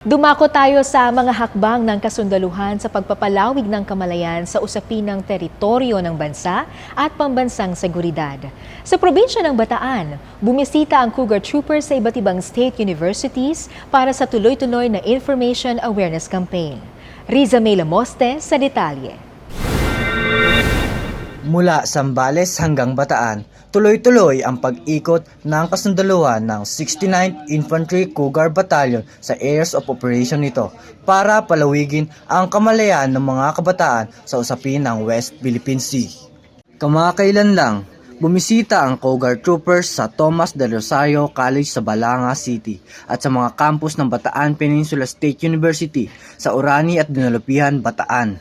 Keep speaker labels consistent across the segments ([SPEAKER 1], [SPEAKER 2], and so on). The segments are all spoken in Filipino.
[SPEAKER 1] Dumako tayo sa mga hakbang ng kasundaluhan sa pagpapalawig ng kamalayan sa usapin ng teritoryo ng bansa at pambansang seguridad. Sa probinsya ng Bataan, bumisita ang Cougar Troopers sa iba't ibang state universities para sa tuloy-tuloy na Information Awareness Campaign. Riza May Lamoste sa detalye.
[SPEAKER 2] Mula Sambales hanggang Bataan, tuloy-tuloy ang pag-ikot ng kasundaluhan ng 69th Infantry Cougar Battalion sa areas of operation nito para palawigin ang kamalayan ng mga kabataan sa usapin ng West Philippine Sea. Kamakailan lang, bumisita ang Cougar Troopers sa Thomas del Rosario College sa Balanga City at sa mga campus ng Bataan Peninsula State University sa Orani at Dinalupihan, Bataan.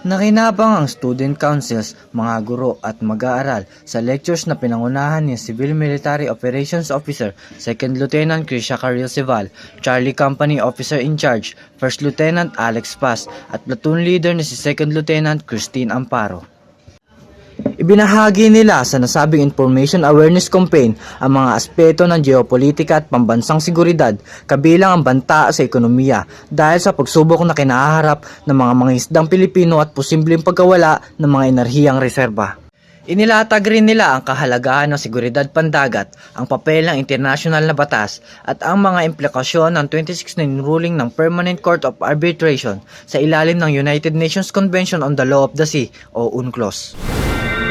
[SPEAKER 2] Nakinabang ang student councils, mga guro at mag-aaral sa lectures na pinangunahan ni Civil Military Operations Officer 2nd Lieutenant Krisha Carril Sival, Charlie Company Officer in Charge, 1st Lieutenant Alex Paz at platoon leader ni si 2nd Lieutenant Christine Amparo. Ibinahagi nila sa nasabing Information Awareness Campaign ang mga aspeto ng geopolitika at pambansang seguridad kabilang ang banta sa ekonomiya dahil sa pagsubok na kinaharap ng mga mangisdang Pilipino at posibleng pagkawala ng mga enerhiyang reserba. Inilatag rin nila ang kahalagahan ng seguridad pandagat, ang papel ng international na batas at ang mga implikasyon ng 2016 ruling ng Permanent Court of Arbitration sa ilalim ng United Nations Convention on the Law of the Sea o UNCLOS.